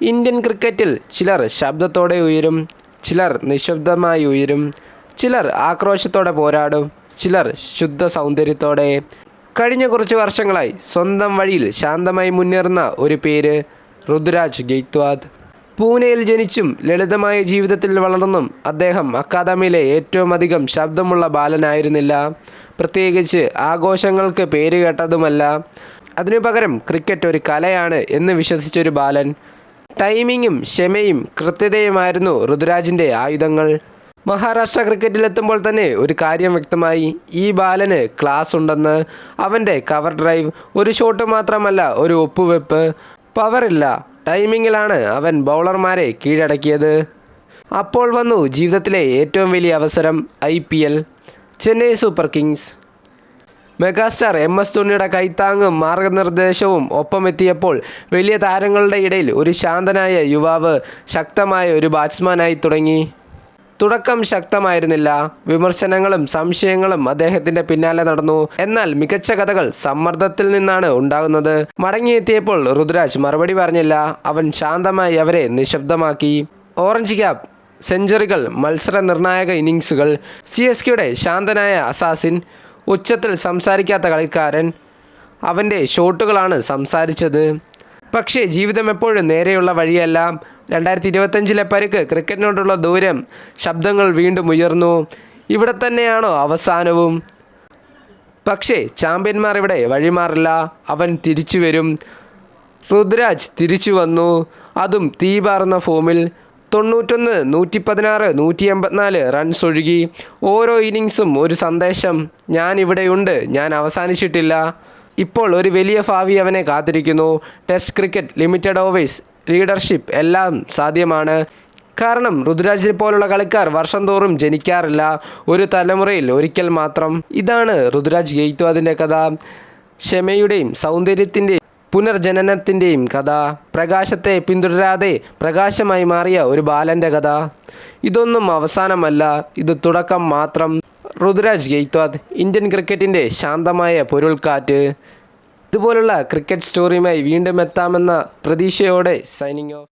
Indian ക്രിക്കറ്റിൽ ചിലർ ശബ്ദത്തോടെ ഉയരും ചിലർ നിശബ്ദമായി ഉയരും ചിലർ ആക്രോശത്തോടെ പോരാടും ചിലർ ശുദ്ധ സൗന്ദര്യത്തോടെ. കഴിഞ്ഞ കുറച്ച് വർഷങ്ങളായി സ്വന്തം വഴിയിൽ ശാന്തമായി മുന്നേറുന്ന ഒരു പേര് ഋതുരാജ് ഗെയ്ത്വാദ്. പൂനെയിൽ ജനിച്ചും ലളിതമായ ജീവിതത്തിൽ വളർന്നും അദ്ദേഹം അക്കാദമിയിലെ ഏറ്റവും അധികം ശബ്ദമുള്ള ബാലനായിരുന്നില്ല. പ്രത്യേകിച്ച് ആഘോഷങ്ങൾക്ക് പേരുകേട്ടതുമല്ല അതിനു പകരം ക്രിക്കറ്റ് ഒരു കലയാണ് എന്ന് വിശ്വസിച്ചൊരു ബാലൻ. ടൈമിങ്ങും ക്ഷമയും കൃത്യതയുമായിരുന്നു ഋതുരാജിന്റെ ആയുധങ്ങൾ. മഹാരാഷ്ട്ര ക്രിക്കറ്റിലെത്തുമ്പോൾ തന്നെ ഒരു കാര്യം വ്യക്തമായി ഈ ബാലന് ക്ലാസ് ഉണ്ടെന്ന്. അവന്റെ കവർ ഡ്രൈവ് ഒരു ഷോട്ട് മാത്രമല്ല ഒരു ഒപ്പുവെപ്പ്. പവറില്ല ടൈമിങ്ങിലാണ് അവൻ ബൗളർമാരെ കീഴടക്കിയത്. അപ്പോൾ വന്നു ജീവിതത്തിലെ ഏറ്റവും വലിയ അവസരം I Chennai super kings. Megastar M S ധോണിയുടെ കൈത്താങ്ങും മാർഗനിർദ്ദേശവും ഒപ്പമെത്തിയപ്പോൾ വലിയ താരങ്ങളുടെ ഇടയിൽ ഒരു ശാന്തനായ യുവാവ് ശക്തമായ ഒരു ബാറ്റ്സ്മാനായി തുടങ്ങി. തുടക്കം ശക്തമായിരുന്നില്ല. വിമർശനങ്ങളും സംശയങ്ങളും അദ്ദേഹത്തിന്റെ പിന്നാലെ നടന്നു. എന്നാൽ മികച്ച കഥകൾ സമ്മർദ്ദത്തിൽ നിന്നാണ് ഉണ്ടാകുന്നത്. മടങ്ങിയെത്തിയപ്പോൾ ഋതുരാജ് മറുപടി പറഞ്ഞില്ല. അവൻ ശാന്തമായി അവരെ നിശബ്ദമാക്കി. ഓറഞ്ച് ക്യാപ് സെഞ്ചുറികൾ മത്സര നിർണായക ഇന്നിങ്സുകൾ സി എസ് കെയുടെ ശാന്തനായ അസാസിൻ ഉച്ചത്തിൽ സംസാരിക്കാത്ത കളിക്കാരൻ അവന്റെ ഷോട്ടുകളാണ് സംസാരിച്ചത്. പക്ഷേ ജീവിതം എപ്പോഴും നേരെയുള്ള വഴിയല്ല. രണ്ടായിരത്തി ഇരുപത്തഞ്ചിലെ പരുക്ക് ക്രിക്കറ്റിനോടുള്ള ദൂരം ശബ്ദങ്ങൾ വീണ്ടും ഉയർന്നു. ഇവിടെ തന്നെയാണോ അവസാനവും? പക്ഷേ ചാമ്പ്യന്മാർ ഇവിടെ വഴിമാറില്ല. അവൻ തിരിച്ചു വരും. ഋതുരാജ് തിരിച്ചു വന്നു. അതും തീപാറുന്ന ഫോമിൽ തൊണ്ണൂറ്റൊന്ന് നൂറ്റി പതിനാറ് നൂറ്റി എൺപത്തിനാല് റൺസ് ഒഴുകി. ഓരോ ഇന്നിങ്സും ഒരു സന്ദേശം ഞാൻ ഇവിടെയുണ്ട് ഞാൻ അവസാനിച്ചിട്ടില്ല. ഇപ്പോൾ ഒരു വലിയ ഭാവി അവനെ കാത്തിരിക്കുന്നു. Test cricket limited overs leadership എല്ലാം സാധ്യമാണ്. കാരണം ഋതുരാജിനെ പോലുള്ള കളിക്കാർ വർഷം തോറും ജനിക്കാറില്ല. ഒരു തലമുറയിൽ ഒരിക്കൽ മാത്രം. ഇതാണ് ഋതുരാജ് ഗെയ്ത്വാദിന്റെ കഥ. ക്ഷമയുടെയും സൗന്ദര്യത്തിന്റെയും പുനർജനനത്തിന്റെയും കഥ. പ്രകാശത്തെ പിന്തുടരാതെ പ്രകാശമായി മാറിയ ഒരു ബാലന്റെ കഥ. ഇതൊന്നും അവസാനമല്ല ഇത് തുടക്കം മാത്രം. ഋതുരാജ് ഗെയ്ത്വാദ് ഇന്ത്യൻ ക്രിക്കറ്റിന്റെ ശാന്തമായ പൊരുൾക്കാറ്റ്. ഇതുപോലുള്ള ക്രിക്കറ്റ് സ്റ്റോറിയുമായി വീണ്ടും എത്താമെന്ന പ്രതീക്ഷയോടെ സൈനിങ് ഓഫ്